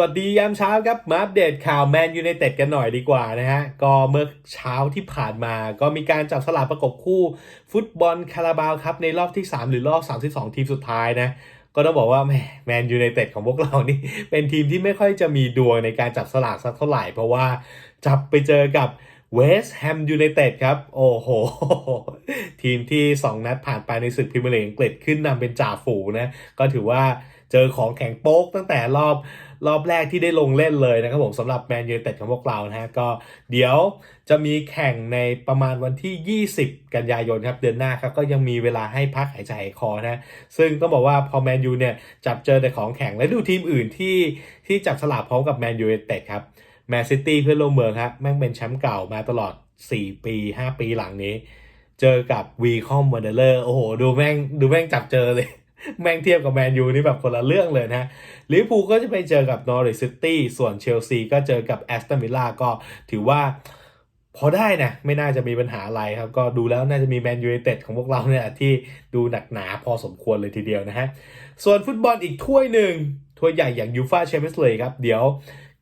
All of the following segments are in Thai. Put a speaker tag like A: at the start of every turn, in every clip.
A: วัสดียามเช้าครับมาอัปเดตข่าวแมนยูไนเต็ดกันหน่อยดีกว่านะฮะ ก็เมื่อเช้าที่ผ่านมาก็มีการจับสลากประกบคู่ ฟุตบอลคาราบาวครับในรอบที่ 3 หรือรอบ 32 ทีมสุดท้ายนะ ก็ต้องบอกว่าแมแมนยูไนเต็ดของพวกเรานี่เป็นทีมที่ไม่ค่อยจะมีดวงในการจับสลากสักเท่าไหร่ เพราะว่าจับไปเจอกับเวสต์แฮมยูไนเต็ดครับ โอ้โห ทีมที่ 2 นัดผ่านไปในศึกพรีเมียร์ลีกอังกฤษขึ้นนำเป็นจ่าฝูงนะ ก็ถือว่า เจอของแข็งโป๊กตั้งแต่รอบรอบแรกที่ได้ลงเล่นเลยนะครับผมสำหรับแมนยูเต็ดของพวกเรานะฮะก็เดี๋ยวจะมีแข่งในประมาณวันที่ 20 กันยายนครับเดือนหน้าครับก็ยังมีเวลาให้พักหายใจหายคอนะซึ่งต้องบอกว่าพอแมนยูเนี่ยจับเจอแต่ของแข็งและดูทีมอื่นที่ที่จับสลากพร้อมกับแมนยูเต็ดครับแมนซิตี้เพื่อนร่วมเมืองครับแม่งเป็นแชมป์เก่ามาตลอด 4 ปี 5 ปีหลังนี้ เจอกับวีคอมวันเดอร์โอ้โห ดูแม่งดูแม่งจับเจอเลย แม่งเทียบกับแมนยูนี่แบบคนละเรื่องเลยนะลิเวอร์พูลก็จะไปเจอกับนอริสซิตี้ส่วนเชลซีก็เจอกับแอสตันวิลล่าก็ถือว่าพอได้นะไม่น่าจะมีปัญหาอะไรครับ ก็ดูแล้วน่าจะมีแมนยูไนเต็ดของพวกเราเนี่ยที่ดูหนักหนาพอสมควรเลยทีเดียวนะฮะ ส่วนฟุตบอลอีกถ้วยหนึ่งถ้วยใหญ่อย่างยูฟาแชมเปี้ยนส์ลีกครับ เดี๋ยว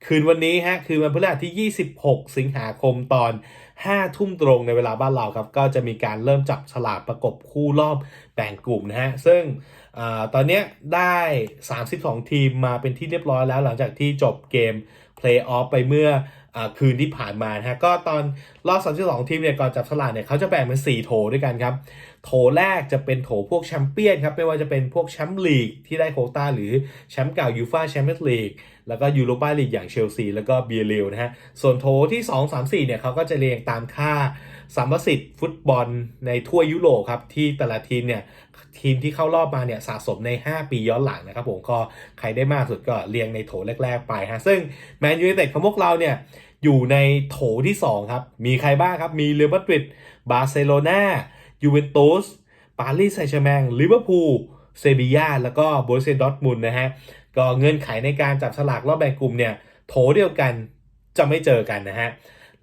A: คืนวันนี้ฮะคืนวันพฤหัสที่ 26 สิงหาคมตอน 5 ทุ่มตรงในเวลาบ้านเราครับ ก็จะมีการเริ่มจับฉลากประกบคู่รอบแบ่งกลุ่มนะฮะ ซึ่งอตอนนี้ได้ 32 ทีมมาเป็นที่เรียบร้อยแล้วหลังจากที่จบเกมเพลย์ออฟไปเมื่อ คืนที่ผ่านมานะฮะก็ตอนรอบ32ทีมเนี่ยก่อนจับสลากเนี่ยเขาจะแบ่งเป็น4โถด้วยกันครับ โถแรกจะเป็นโถพวกแชมเปี้ยนครับไม่ว่าจะเป็นพวกแชมป์ลีกที่ได้โคต้าหรือแชมป์เก่ายูฟาแชมเปี้ยนลีกแล้วก็ยูโรปาลีกอย่างเชลซีแล้วก็เบียริลนะฮะส่วนโถที่ 2 3 4เนี่ยเขาก็จะเรียงตามค่าสามประสิทธิ์ฟุตบอลในทั่วยุโรปครับที่แต่ละทีมเนี่ยทีมที่เข้ารอบมาเนี่ยสะสมใน 5 ปีย้อนหลังนะครับผมก็ใครได้มากสุดก็เรียงในโถแรก ๆ ไปฮะซึ่งแมนยูไนเต็ดของพวกเราเนี่ยอยู่ในโถที่ 2 ครับ มีใครบ้างครับ มีเรอัลมาดริดบาร์เซโลนายูเวนตุสปารีสแซงต์แชร์แมงลิเวอร์พูลเซบียาแล้วก็โบรเซียดอร์ทมุนนะฮะก็เงื่อนไขในการจับสลากรอบแบ่งกลุ่มเนี่ยโถเดียวกันจะไม่เจอกันนะฮะ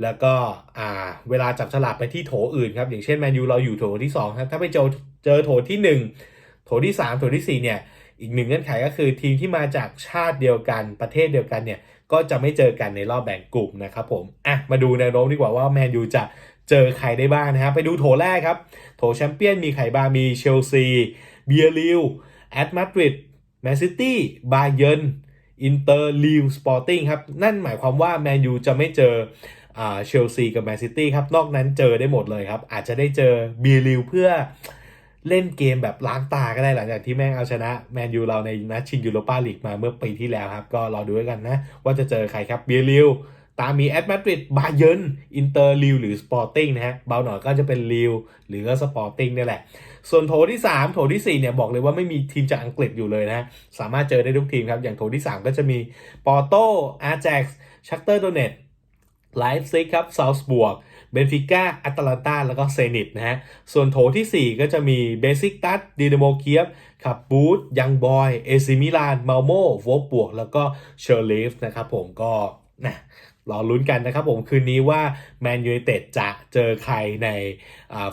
A: แล้วก็อ่าเวลาจับฉลากไปที่โถอื่นครับ อย่างเช่นแมนยูเราอยู่โถที่2ครับถ้าไปเจอเจอโถที่ 1 โถที่ 3 โถที่ 4 เนี่ย อีกหนึ่งเงื่อนไขก็คือทีมที่มาจากชาติเดียวกันประเทศเดียวกันเนี่ย ก็จะไม่เจอกันในรอบแบ่งกลุ่มนะครับผมอะมาดูแนวโน้มดีกว่าว่าแมนยูจะเจอใครได้บ้างนะครับไปดูโถแรกครับ โถแชมเปี้ยนมีใครบ้างมีเชลซีเบียริลแอตมาดริดแมนซิตี้บาเยิร์นอินเตอร์ลิวสปอร์ติ้งครับนั่นหมายความว่าแมนยูจะไม่เจอ เชลซีกับแมนซิตี้ครับ นอกนั้นเจอได้หมดเลยครับ อาจจะได้เจอเบียริลเพื่อเล่นเกมแบบล้างตาก็ได้หลังจากที่แม่งเอาชนะแมนยูเราในนัดชิงยูโรปาลีกมาเมื่อปีที่แล้วครับ ก็รอดูด้วยกันนะ ว่าจะเจอใครครับเบียริลตามมีแอตมาดริดบาเยินอินเตอร์ลิวหรือสปอร์ติ้งนะฮะเบาหน่อยก็จะเป็นลิวหรือก็สปอร์ติ้งนี่แหละ ส่วนโถที่ 3 โถทีสี่ 4 เนี่ยบอกเลยว่าไม่มีทีมจากอังกฤษอยู่เลยนะสามารถเจอได้ทุกทีมครับ อย่างโถที่ 3 ก็จะมีปอร์โตอาร์แจ็กชักเตอร์โดเนต ไลฟ์ซิกครับซาวส์บวกเบนฟิก้าแอตแลนตาแล้วก็เซนิตนะฮะ ส่วนโถทีสี่4 ก็จะมีเบซิกตัสดีนาโมเคียฟขับบูธยังบอย เอซิมิลานมาโมโวบวก แล้วก็เชอร์ลีฟนะครับผมก็นะรอลุ้นกันนะครับผมคืนนี้ว่าแมนยูไนเต็ดจะเจอใครใน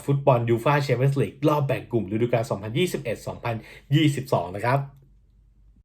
A: ฟุตบอลยูฟาแชมเปี้ยนส์ลีกรอบแบ่งกลุ่มฤดูกาล 2021-2022 นะครับ